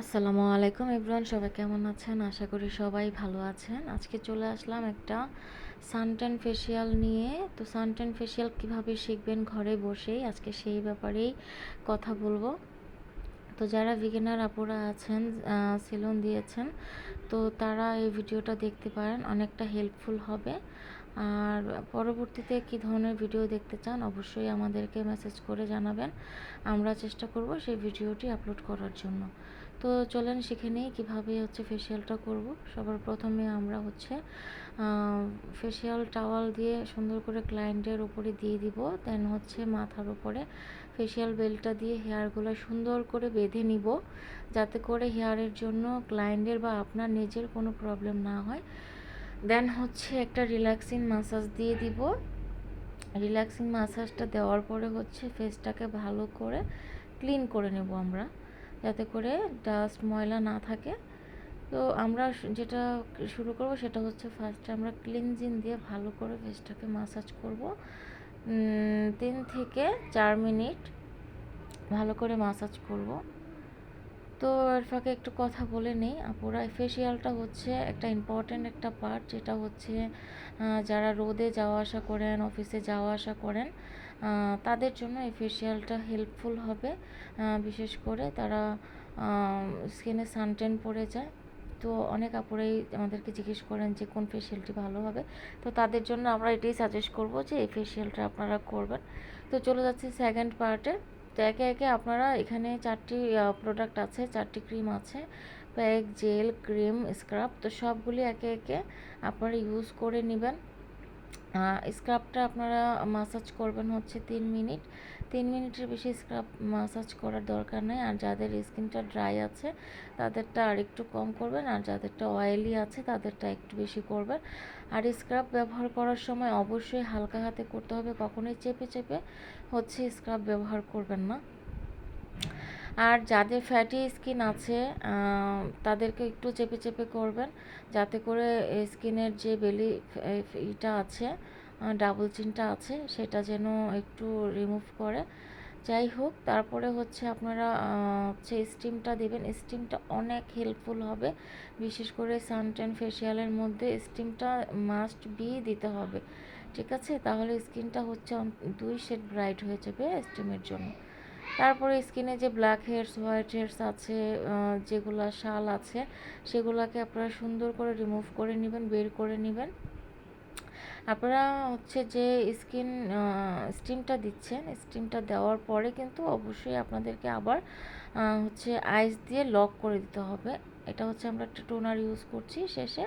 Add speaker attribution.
Speaker 1: আসসালামু আলাইকুম ইব্রান, সবাই কেমন আছেন? আশা করি সবাই ভালো আছেন। আজকে চলে আসলাম একটা সানটেন ফেসিয়াল নিয়ে। তো সানটেন ফেসিয়াল কীভাবে শিখবেন ঘরে বসেই? আজকে সেই ব্যাপারেই কথা বলব। তো যারা বিগিনার আপুরা আছেন সেলুন দিয়েছেন, তো তারা এই ভিডিওটা দেখতে পারেন, অনেকটা হেল্পফুল হবে। আর পরবর্তীতে কি ধরনের ভিডিও দেখতে চান, অবশ্যই আমাদেরকে মেসেজ করে জানাবেন। আমরা চেষ্টা করব সেই ভিডিওটি আপলোড করার জন্য। তো চলেন শিখে নিই কীভাবে হচ্ছে ফেসিয়ালটা করব। সবার প্রথমে আমরা হচ্ছে ফেসিয়াল টাওয়াল দিয়ে সুন্দর করে ক্লায়েন্টের উপরে দিয়ে দিব। দেন হচ্ছে মাথার উপরে ফেসিয়াল বেলটা দিয়ে হেয়ারগুলো সুন্দর করে বেঁধে নিব। যাতে করে হেয়ারের জন্য ক্লায়েন্টের বা আপনার নিজের কোনো প্রবলেম না হয়। দেন হচ্ছে একটা রিল্যাক্সিং মাসাজ দিয়ে দিব। রিল্যাক্সিং মাসাজটা দেওয়ার পরে হচ্ছে ফেসটাকে ভালো করে ক্লিন করে নেব আমরা। যাতে করে ডাস্ট ময়লা না থাকে। তো আমরা যেটা শুরু করব সেটা হচ্ছে ফার্স্টে আমরা ক্লিনজিন দিয়ে ভালো করে ফেসটাকে মাসাজ করব। তিন থেকে চার মিনিট ভালো করে মাসাজ করব। তো এর ফাঁকে একটু কথা বলে নেই। আপুরা ফেসিয়ালটা হচ্ছে একটা ইম্পর্ট্যান্ট একটা পার্ট যেটা হচ্ছে যারা রোদে যাওয়া আসা করেন অফিসে যাওয়া আসা করেন তাদের জন্য এই ফেসিয়ালটা হেল্পফুল হবে বিশেষ করে তারা স্কিনে সানটেন পড়ে যায়। তো অনেক আপুরাই আমাদেরকে জিজ্ঞেস করেন যে কোন ফেসিয়ালটি ভালো হবে। তো তাদের জন্য আমরা এটাই সাজেস্ট করব যে এই ফেসিয়ালটা আপনারা করবেন। তো চলে যাচ্ছি সেকেন্ড পার্টে তো একে একে আপনারা এখানে চারটি প্রোডাক্ট আছে, চারটি ক্রিম আছে প্যাক জেল ক্রিম স্ক্রাব তো সবগুলি একে একে আপনারা ইউজ করে নেবেন। স্ক্রাবটা আপনারা মাসাজ করবেন হচ্ছে তিন মিনিট। তিন মিনিটের বেশি স্ক্রাব মাসাজ করার দরকার নেই। আর যাদের স্কিনটা ড্রাই আছে, তাদেরটা আর একটু কম করবেন। আর যাদেরটা অয়েলি আছে, তাদেরটা একটু বেশি করবেন। আর স্ক্রাব ব্যবহার করার সময় অবশ্যই হালকা হাতে করতে হবে। কখনোই চেপে চেপে হচ্ছে স্ক্রাব ব্যবহার করবেন না। আর যাদের ফ্যাটি স্কিন আছে তাদেরকে একটু চেপে চেপে করবেন, যাতে করে স্কিনের যে বেলি ইটা আছে ডাবল চিনটা আছে, সেটা যেন একটু রিমুভ করে। যাই হোক, তারপরে হচ্ছে আপনারা হচ্ছে স্টিমটা দেবেন স্টিমটা অনেক হেল্পফুল হবে। বিশেষ করে সানটেন ফেসিয়ালের মধ্যে স্টিমটা মাস্ট বি দিতে হবে। ঠিক আছে? তাহলে স্কিনটা হচ্ছে দুই শেড ব্রাইট হয়ে যাবে স্টিমের জন্য। তারপরে স্কিনে যে ব্ল্যাক হেয়ারস হোয়াইট হেয়ারস আছে যেগুলো শাল আছে, সেগুলোকে আপনারা সুন্দর করে রিমুভ করে নেবেন, বের করে নেবেন। আপনারা হচ্ছে যে স্কিন স্টিমটা দিচ্ছেন স্টিমটা দেওয়ার পরে কিন্তু অবশ্যই আপনাদেরকে আবার হচ্ছে আইস দিয়ে লক করে দিতে হবে। এটা হচ্ছে আমরা একটা টোনার ইউজ করছি, শেষে